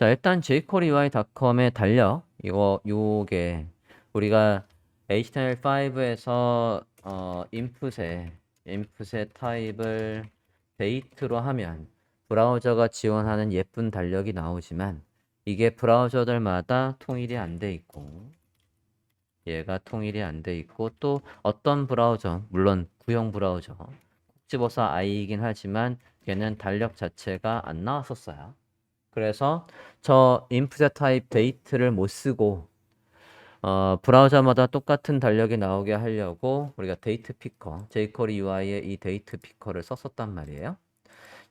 자, 일단 jQueryUI.com의 달력 이거 요게 우리가 HTML5에서 어 인풋에 인풋의 타입을 데이트로 하면 브라우저가 지원하는 예쁜 달력이 나오지만 이게 브라우저들마다 통일이 안 돼 있고 얘가 통일이 안 돼 있고 또 어떤 브라우저 물론 구형 브라우저 콕 집어서 i이긴 하지만 걔는 달력 자체가 안 나왔었어요. 그래서 저 인풋의 타입 데이트를 못 쓰고 어, 브라우저마다 똑같은 달력이 나오게 하려고 우리가 데이트 피커, jQuery UI의 이 데이트 피커를 썼었단 말이에요.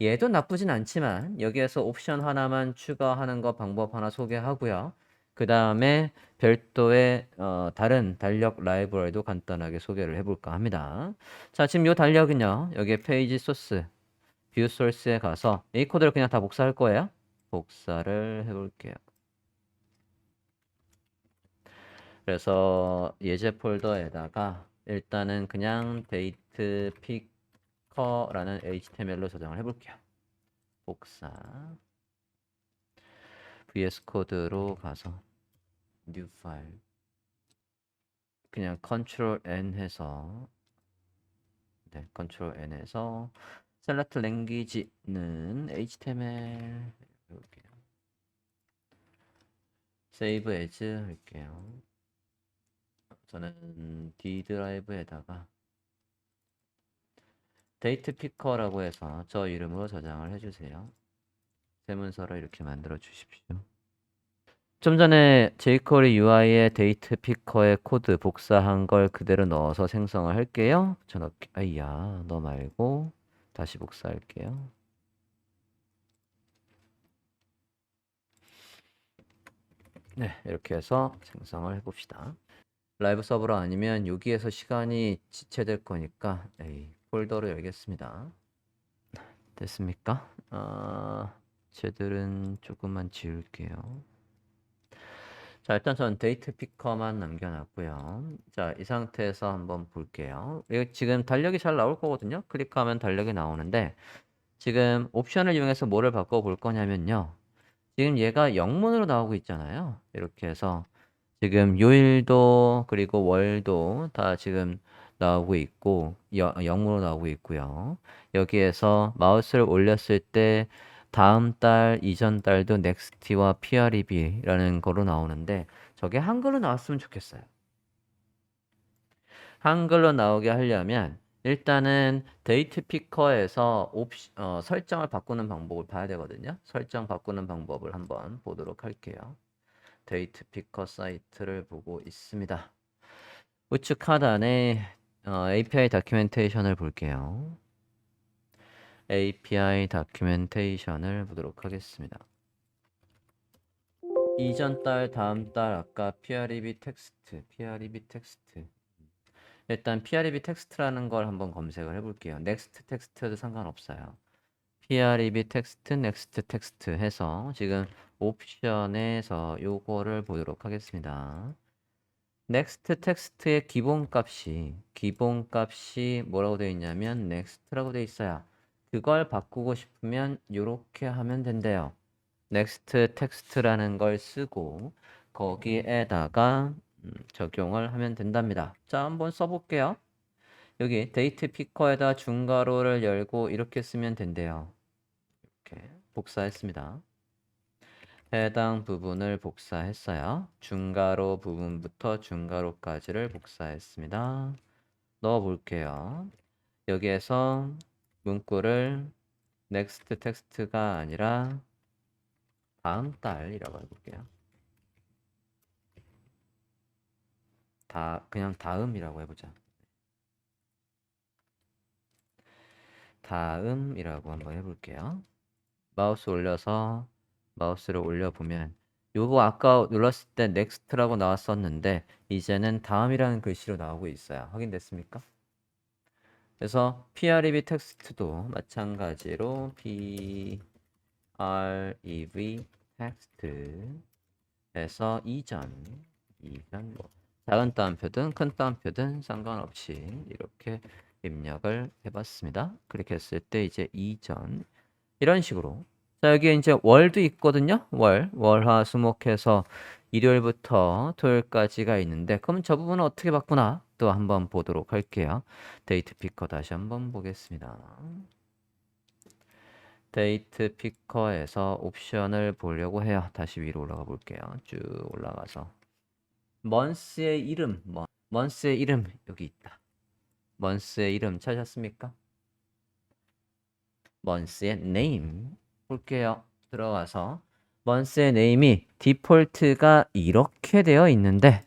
얘도 나쁘진 않지만 여기에서 옵션 하나만 추가하는 거 방법 하나 소개하고요. 그 다음에 별도의 어, 다른 달력 라이브러리도 간단하게 소개를 해볼까 합니다. 자, 지금 이 달력은요. 여기에 페이지 소스, 뷰 소스에 가서 이 코드를 그냥 다 복사할 거예요. 복사를 해볼게요. 그래서 예제 폴더에다가 일단은 그냥 데이트 피커라는 HTML로 저장을 해볼게요. 복사. VS 코드로 가서 new 파일. 그냥 컨트롤 N 해서 네, 컨트롤 N 해서 셀렉트 랭귀지는 HTML 해볼게요. 세이브 에즈 할게요. 저는 D 드라이브에다가 데이트 피커라고 해서 저 이름으로 저장을 해주세요. 새 문서를 이렇게 만들어 주십시오. 좀 전에 jQuery UI의 데이트 피커의 코드 복사한 걸 그대로 넣어서 생성을 할게요. 저 넣기, 아이야, 너 말고 다시 복사할게요. 네, 이렇게 해서 생성을 해봅시다. 라이브 서버로 아니면 여기에서 시간이 지체될 거니까 에이, 폴더로 열겠습니다. 됐습니까? 아, 쟤들은 조금만 지울게요. 자, 일단 전 데이트 피커만 남겨놨고요. 자, 이 상태에서 한번 볼게요. 이거 지금 달력이 잘 나올 거거든요. 클릭하면 달력이 나오는데 지금 옵션을 이용해서 뭐를 바꿔볼 거냐면요. 지금 얘가 영문으로 나오고 있잖아요. 이렇게 해서 지금 요일도 그리고 월도 다 지금 나오고 있고 여, 영문으로 나오고 있고요. 여기에서 마우스를 올렸을 때 다음 달, 이전 달도 next와 prev라는 거로 나오는데 저게 한글로 나왔으면 좋겠어요. 한글로 나오게 하려면 일단은 데이트 피커에서 옵시, 어, 설정을 바꾸는 방법을 봐야 되거든요. 설정 바꾸는 방법을 한번 보도록 할게요. 데이트 피커 사이트를 보고 있습니다. 우측 하단에 어, API 다큐멘테이션을 볼게요. API 다큐멘테이션을 보도록 하겠습니다. 이전 달, 다음 달 아까 PREB 텍스트, PREB 텍스트. 일단 PREB 텍스트라는 걸 한번 검색을 해볼게요. 넥스트 텍스트도 상관없어요. PREB 텍스트, 넥스트 텍스트 해서 지금 옵션에서 요거를 보도록 하겠습니다. 넥스트 텍스트의 기본값이 기본값이 뭐라고 되어 있냐면 넥스트라고 되어 있어요. 그걸 바꾸고 싶으면 이렇게 하면 된대요. 넥스트 텍스트라는 걸 쓰고 거기에다가 음, 적용을 하면 된답니다. 자, 한번 써볼게요. 여기 데이트 피커에다 중괄호를 열고 이렇게 쓰면 된대요. 이렇게 복사했습니다. 해당 부분을 복사했어요. 중괄호 부분부터 중괄호까지를 복사했습니다. 넣어 볼게요. 여기에서 문구를 next 텍스트가 아니라 다음 달이라고 해볼게요. 다 그냥 다음이라고 해보자. 다음이라고 한번 해볼게요. 마우스 올려서 마우스를 올려보면 요거 아까 눌렀을 때 next라고 나왔었는데 이제는 다음이라는 글씨로 나오고 있어요. 확인됐습니까? 그래서 preb 텍스트도 마찬가지로 prev 텍스트에서 이전 이전 뭐 작은 따옴표든 큰 따옴표든 상관없이 이렇게 입력을 해봤습니다. 클릭했을 때 이제 이전 이런 식으로 자 자, 여기에 이제 월도 있거든요. 월, 월화, 수목해서 일요일부터 토요일까지가 있는데, 그럼 저 부분은 어떻게 바꾸나? 또 한번 보도록 할게요. 데이트 피커 다시 한번 보겠습니다. 데이트 피커에서 옵션을 보려고 해요. 다시 위로 올라가 볼게요. 쭉 올라가서. 먼스의 이름, 뭐, 먼스의 이름 여기 있다. 먼스의 이름 찾았습니까? 먼스의 name 볼게요. 들어가서 먼스의 name이 디폴트가 이렇게 되어 있는데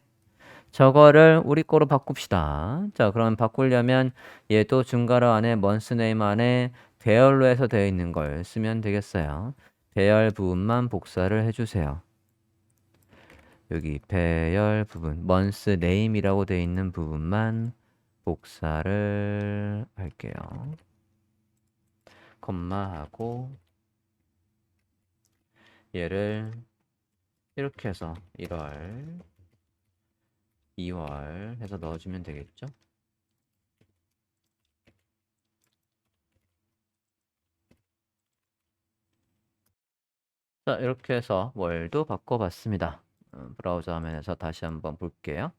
저거를 우리 거로 바꿉시다. 자, 그럼 바꾸려면 얘도 중괄호 안에 먼스 네임 안에 배열로 해서 되어 있는 걸 쓰면 되겠어요. 배열 부분만 복사를 해주세요. 여기 배열 부분, 먼스 네임이라고 되어 있는 부분만 복사를 할게요. 콤마하고 얘를 이렇게 해서 1월 2월 해서 넣어주면 되겠죠? 자, 이렇게 해서 월도 바꿔봤습니다. 어, 브라우저 화면에서 다시 한번 볼게요.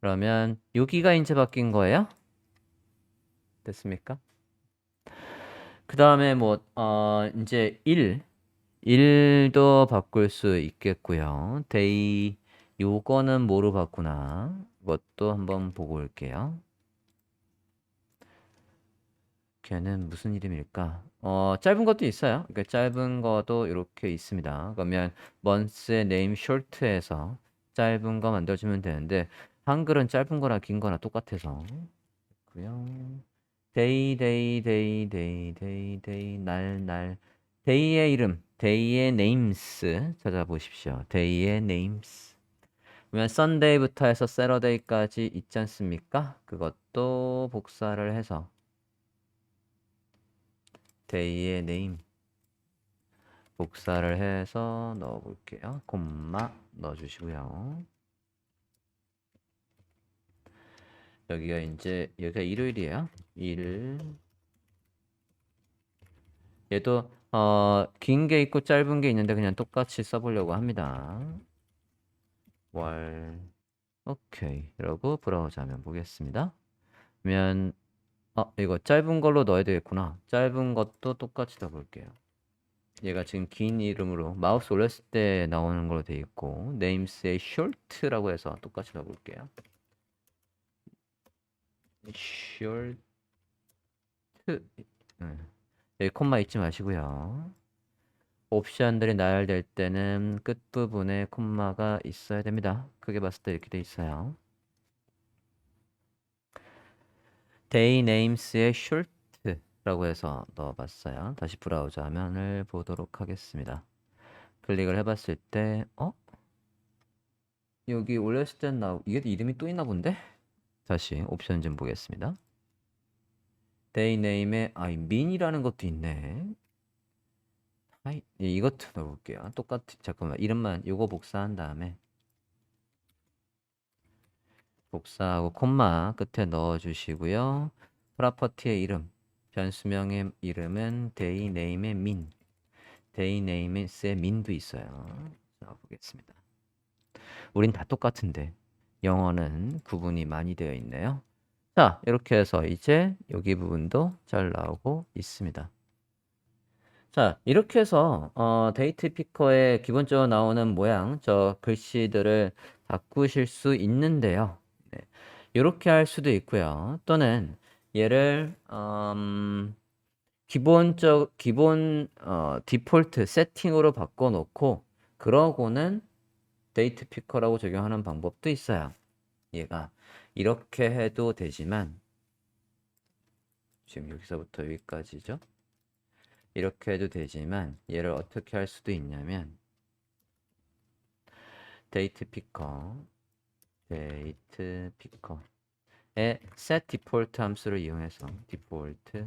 그러면 여기가 이제 바뀐 거예요? 됐습니까? 그 다음에 뭐, 어, 이제 1, 1도 바꿀 수 있겠고요. 데이, 요거는 뭐로 바꾸나? 그것도 한번 보고 올게요. 걔는 무슨 이름일까? 어, 짧은 것도 있어요. 그러니까 짧은 것도 이렇게 있습니다. 그러면 month의 name short해서 짧은 거 만들어주면 되는데 한글은 짧은 거나 긴 거나 똑같아서 그고요. day, day, day, day, day, day, 날, 날. day의 이름, day의 names 찾아보십시오. day의 names. 그러면 Sunday부터 해서 Saturday까지 있지 않습니까? 그것도 복사를 해서 day의 name 복사를 해서 넣어 볼게요. 콤마 넣어 주시고요. 여기가 이제 여기가 일요일이에요. 일 얘도 어, 긴 게 있고 짧은 게 있는데 그냥 똑같이 써보려고 합니다. 월 오케이 이러고 브라우저 화면 보겠습니다. 그러면 어 이거 짧은 걸로 넣어야 되겠구나. 짧은 것도 똑같이 넣어볼게요. 얘가 지금 긴 이름으로 마우스 올렸을 때 나오는 걸로 돼 있고 names의 short라고 해서 똑같이 넣어볼게요. short 음. 여기 콤마 잊지 마시고요. 옵션들이 나열될 때는 끝부분에 콤마가 있어야 됩니다. 크게 봤을 때 이렇게 돼 있어요. Names의 short라고 해서 넣어봤어요. 다시 브라우저 화면을 보도록 하겠습니다. 클릭을 해봤을 때, 어? 여기 올렸을 땐 나, 이게 이름이 또 있나 본데? 다시 옵션 좀 보겠습니다. name에, 아, 민이라는 것도 있네. 하이, 예, 이것도 넣어볼게요. 똑같, 잠깐만, 이름만, 요거 복사한 다음에, 복사하고 콤마 끝에 넣어주시고요. 프로퍼티의 이름, 변수명의 이름은 day name의 min, day name의 min도 있어요. 자, 보겠습니다. 우린 다 똑같은데 영어는 구분이 많이 되어 있네요. 자, 이렇게 해서 이제 여기 부분도 잘 나오고 있습니다. 자, 이렇게 해서 어, 데이트 피커에 기본적으로 나오는 모양, 저 글씨들을 바꾸실 수 있는데요. 네. 이렇게 할 수도 있고요. 또는 얘를 음, 기본적 기본 어, 디폴트 세팅으로 바꿔놓고 그러고는 데이트 피커라고 적용하는 방법도 있어요. 얘가 이렇게 해도 되지만 지금 여기서부터 여기까지죠. 이렇게 해도 되지만 얘를 어떻게 할 수도 있냐면 데이트 피커 데이트 피커의 set default 함수를 이용해서 default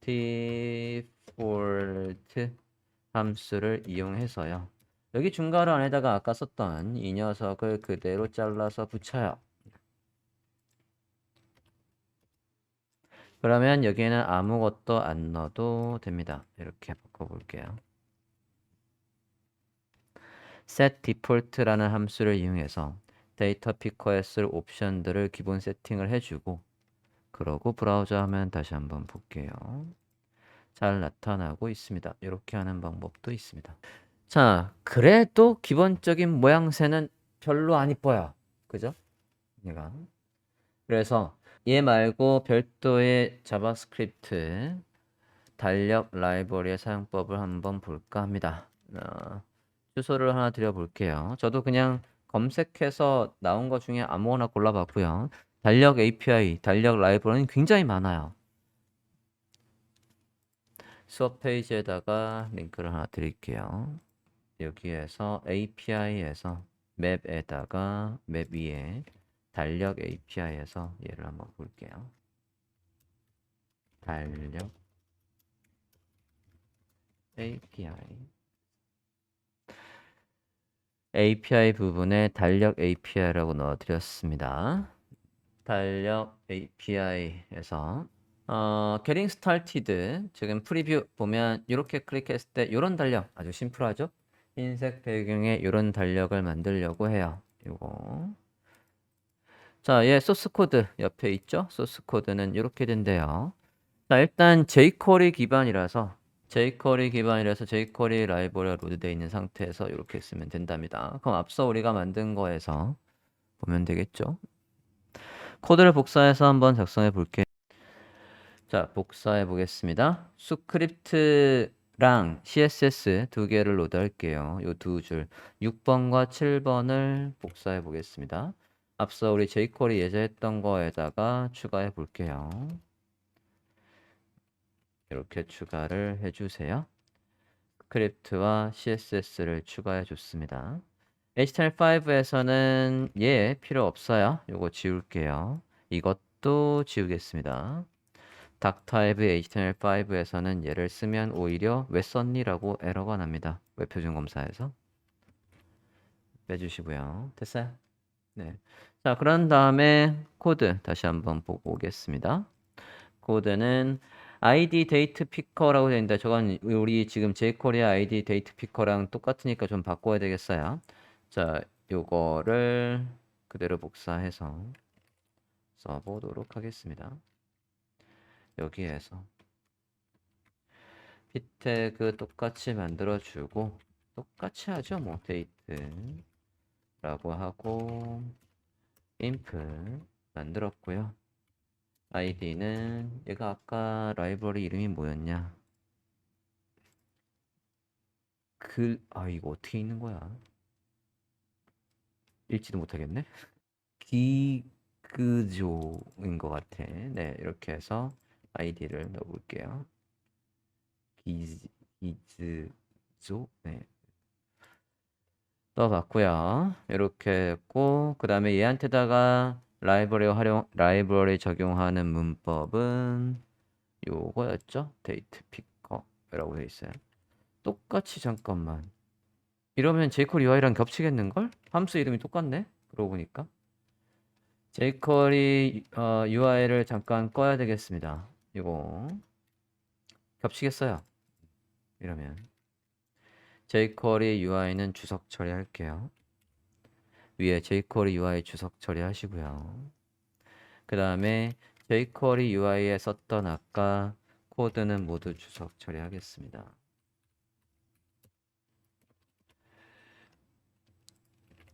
default 함수를 이용해서요. 여기 중괄호 안에다가 아까 썼던 이 녀석을 그대로 잘라서 붙여요. 그러면 여기에는 아무것도 안 넣어도 됩니다. 이렇게 바꿔볼게요. Set default라는 함수를 이용해서 데이터 피커에 쓸 옵션들을 기본 세팅을 해주고 그러고 브라우저 하면 다시 한번 볼게요. 잘 나타나고 있습니다. 이렇게 하는 방법도 있습니다. 자, 그래도 기본적인 모양새는 별로 안 이뻐요. 그죠? 얘가. 그래서 얘 말고 별도의 자바스크립트 달력 라이브러리의 사용법을 한번 볼까 합니다. 어, 주소를 하나 드려볼게요. 저도 그냥 검색해서 나온 것 중에 아무거나 골라봤고요. 달력 API, 달력 라이브러리는 굉장히 많아요. 수업 페이지에다가 링크를 하나 드릴게요. 여기에서 API에서 맵에다가 맵 위에 달력 API에서 얘를 한번 볼게요. 달력 API API 부분에 달력 API라고 넣어드렸습니다. 달력 API에서 어, Getting Started 지금 프리뷰 보면 이렇게 클릭했을 때 이런 달력 아주 심플하죠? 흰색 배경에 이런 달력을 만들려고 해요. 이거 자, 얘 소스 코드 옆에 있죠? 소스 코드는 이렇게 된대요. 자, 일단 jQuery 기반이라서 jQuery 기반이라서 jQuery 라이브러리가 로드되어 있는 상태에서 이렇게 쓰면 된답니다. 그럼 앞서 우리가 만든 거에서 보면 되겠죠? 코드를 복사해서 한번 작성해 볼게요. 자, 복사해 보겠습니다. 스크립트랑 CSS 두 개를 로드할게요. 요두 줄. 6번과 7번을 복사해 보겠습니다. 앞서 우리 jQuery 예제했던 거에다가 추가해 볼게요. 이렇게 추가를 해주세요. 스크립트와 CSS를 추가해 줬습니다. HTML5에서는 얘 필요 없어요. 요거 지울게요. 이것도 지우겠습니다. 닥타입 HTML5에서는 얘를 쓰면 오히려 왜 썼니? 라고 에러가 납니다. 웹표준 검사에서. 빼주시고요. 됐어요? 네. 자, 그런 다음에 코드 다시 한번 보고 오겠습니다. 코드는 id 데이트 피커라고 되어 있는데 저건 우리 지금 jQuery id 데이트 피커랑 똑같으니까 좀 바꿔야 되겠어요. 자, 요거를 그대로 복사해서 써보도록 하겠습니다. 여기에서 피태그 똑같이 만들어주고 똑같이 하죠 뭐 데이트라고 하고 inf 만들었고요 id는 얘가 아까 라이브러리 이름이 뭐였냐 글, 아 이거 어떻게 읽는 거야 읽지도 못하겠네 기그조인 것 같아 네 이렇게 해서 아이디를 넣어볼게요. 기즈, 기즈조, 네. 넣어봤고요. 이렇게 했고, 그 다음에 얘한테다가 라이브러리 활용, 라이브러리 적용하는 문법은 요거였죠? 데이트 피커라고 되어 있어요. 똑같이 잠깐만. 이러면 jQuery UI랑 겹치겠는 걸? 함수 이름이 똑같네? 그러고 보니까. jQuery 어, UI를 잠깐 꺼야 되겠습니다. 이거 겹치겠어요. 이러면 jQuery UI는 주석 처리할게요. 위에 jQuery UI 주석 처리하시고요. 그 다음에 jQuery UI에 썼던 아까 코드는 모두 주석 처리하겠습니다.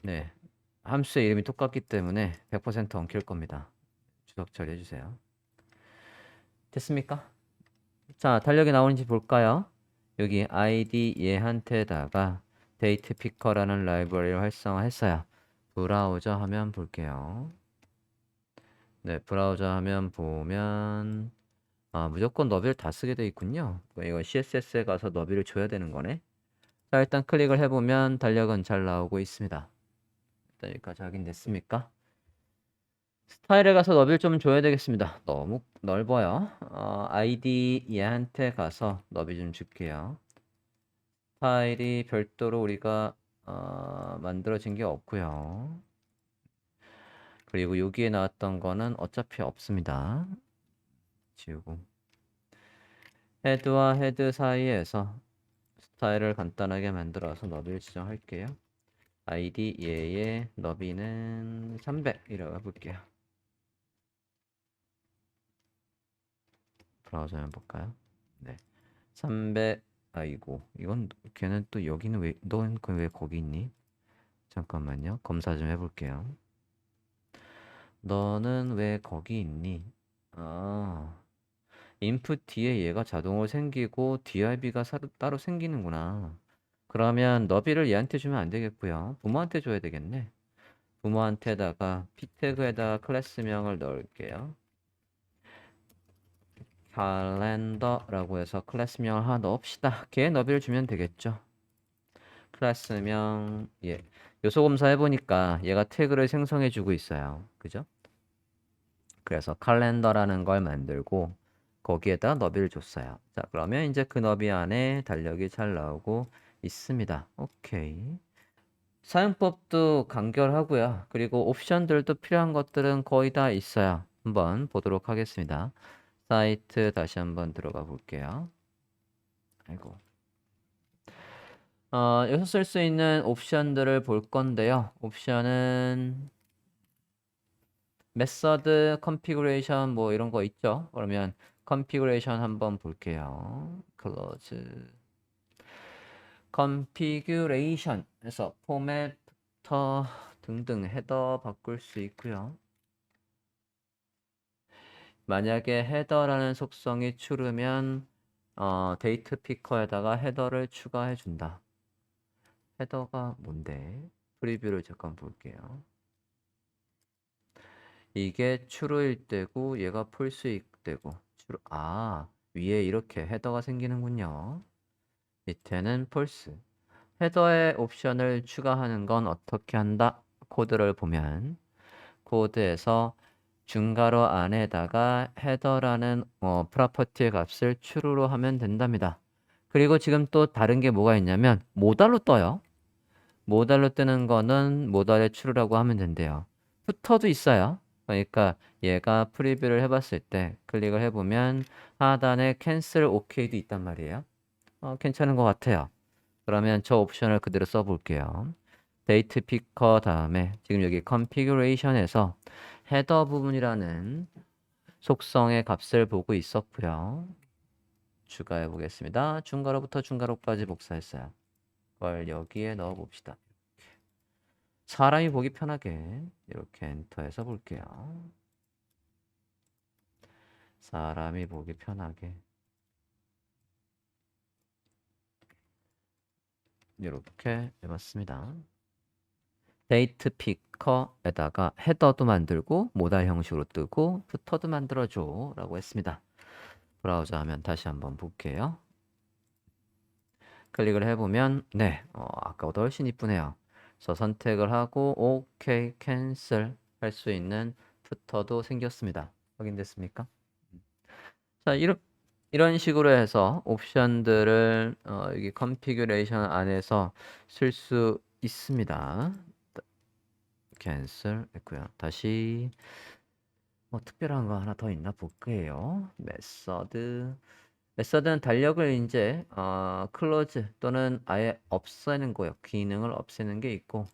네, 함수의 이름이 똑같기 때문에 100% 엉킬 겁니다. 주석 처리해 주세요. 됐습니까? 자, 달력이 나오는지 볼까요? 여기 id 얘한테다가 데이트 피커라는 라이브러리를 활성화했어요. 브라우저 하면 볼게요. 네, 브라우저 하면 보면 아, 무조건 너비를 다 쓰게 돼 있군요. 이거 CSS에 가서 너비를 줘야 되는 거네. 자, 일단 클릭을 해보면 달력은 잘 나오고 있습니다. 일단 여기까지 확인됐습니까? 스타일에 가서 너비를 좀 줘야 되겠습니다. 너무 넓어요. 어, 아이디 얘한테 가서 너비 좀 줄게요. 스타일이 별도로 우리가 어, 만들어진 게 없고요. 그리고 여기에 나왔던 거는 어차피 없습니다. 지우고 헤드와 헤드 사이에서 스타일을 간단하게 만들어서 너비를 지정할게요. id 얘의 너비는 300이라고 해볼게요. 브라우저 해볼까요? 네. 300 아이고 이건 걔는 또 여기는 왜넌왜 거기 있니? 잠깐만요. 검사 좀 해볼게요. 너는 왜 거기 있니? 아, input 뒤에 얘가 자동으로 생기고 DRB가 따로 생기는구나. 그러면 너비를 얘한테 주면 안 되겠고요. 부모한테 줘야 되겠네. 부모한테다가 p 태그에다가 클래스명을 넣을게요. Calendar,라고 해서 클래스명을 하나 넣읍시다. 걔 너비를 주면 되겠죠. 클래스명 예 요소 검사 해 보니까 얘가 태그를 생성해 주고 있어요. 그죠? 그래서 칼렌더라는 걸 만들고 거기에다 너비를 줬어요. 자 그러면 이제 그 너비 안에 달력이 잘 나오고 있습니다. 오케이. 사용법도 간결하고요. 그리고 옵션들도 필요한 것들은 거의 다 있어요. 한번 보도록 하겠습니다. 사이트 다시 한번 들어가 볼게요. 아이고. 어, 여기서 쓸 수 있는 옵션들을 볼 건데요. 옵션은 메서드, 컨피그레이션 뭐 이런 거 있죠. 그러면 컨피그레이션 한번 볼게요. 클로즈 컨피그레이션에서 포맷부터 등등 헤더 바꿀 수 있고요. 만약에 헤더라는 속성이 추르면 어, 데이트 피커에다가 헤더를 추가해 준다. 헤더가 뭔데? 프리뷰를 잠깐 볼게요. 이게 추루일 때고 얘가 풀스일 때고 추루 아 위에 이렇게 헤더가 생기는군요. 밑에는 폴스. 헤더의 옵션을 추가하는 건 어떻게 한다? 코드를 보면 코드에서 중괄호 안에다가 헤더라는 어, 프로퍼티의 값을 true로 하면 된답니다. 그리고 지금 또 다른 게 뭐가 있냐면 모달로 떠요. 모달로 뜨는 거는 모달의 true라고 하면 된대요. 푸터도 있어요. 그러니까 얘가 프리뷰를 해봤을 때 클릭을 해보면 하단에 cancel ok도 있단 말이에요. 어, 괜찮은 것 같아요. 그러면 저 옵션을 그대로 써볼게요. 데이트 피커 다음에 지금 여기 configuration에서 헤더 부분이라는 속성의 값을 보고 있었고요. 추가해 보겠습니다. 중괄호부터 중괄호까지 복사했어요. 그걸 여기에 넣어 봅시다. 사람이 보기 편하게 이렇게 엔터해서 볼게요. 사람이 보기 편하게 이렇게 해봤습니다. 데이트 피커에다가 헤더도 만들고 모달 형식으로 뜨고 푸터도 만들어줘 라고 했습니다. 브라우저 하면 다시 한번 볼게요. 클릭을 해보면 네 어, 아까보다 훨씬 이쁘네요. 그래서 선택을 하고 OK 캔슬 할 수 있는 푸터도 생겼습니다. 확인됐습니까? 자 이런 이런 식으로 해서 옵션들을 어, 여기 컨피규레이션 안에서 쓸 수 있습니다. 캔슬 했고요. 다시 뭐 특별한 거 하나 더 있나 볼게요. 메서드 메서드는 달력을 이제 어, 클로즈 또는 아예 없애는 거예요. 기능을 없애는 게 있고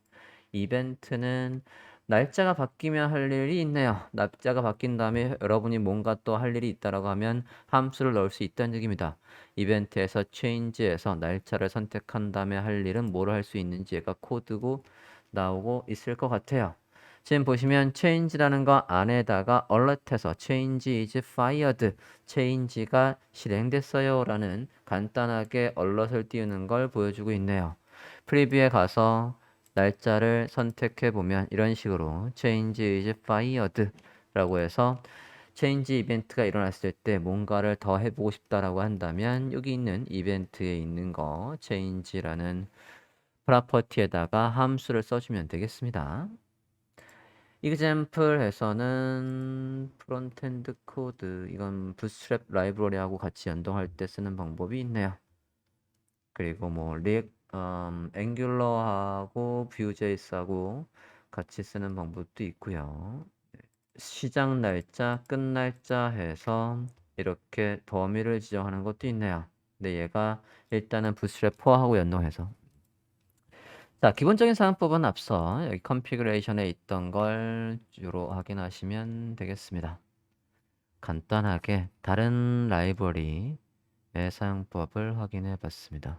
이벤트는 날짜가 바뀌면 할 일이 있네요. 날짜가 바뀐 다음에 여러분이 뭔가 또 할 일이 있다라고 하면 함수를 넣을 수 있다는 얘기입니다. 이벤트에서 change에서 날짜를 선택한 다음에 할 일은 뭐를 할 수 있는지 얘가 코드고 나오고 있을 것 같아요. 지금 보시면 change라는 거 안에다가 alert에서 change is fired, change가 실행됐어요 라는 간단하게 alert을 띄우는 걸 보여주고 있네요. 프리뷰에 가서 날짜를 선택해 보면 이런 식으로 change is fired 라고 해서 체인지 이벤트가 일어났을 때 뭔가를 더 해보고 싶다라고 한다면 여기 있는 이벤트에 있는 거 change라는 프로퍼티에다가 함수를 써주면 되겠습니다. example에서는 프론트엔드 코드 이건 bootstrap 라이브러리하고 같이 연동할 때 쓰는 방법이 있네요. 그리고 뭐 리액 음, 앵귤러하고 Vue.js하고 같이 쓰는 방법도 있고요. 시작 날짜, 끝 날짜 해서 이렇게 더미를 지정하는 것도 있네요. 근데 얘가 일단은 부스트랩 4하고 연동해서 자, 기본적인 사용법은 앞서 여기 컨피그레이션에 있던 걸 주로 확인하시면 되겠습니다. 간단하게 다른 라이브러리의 사용법을 확인해 봤습니다.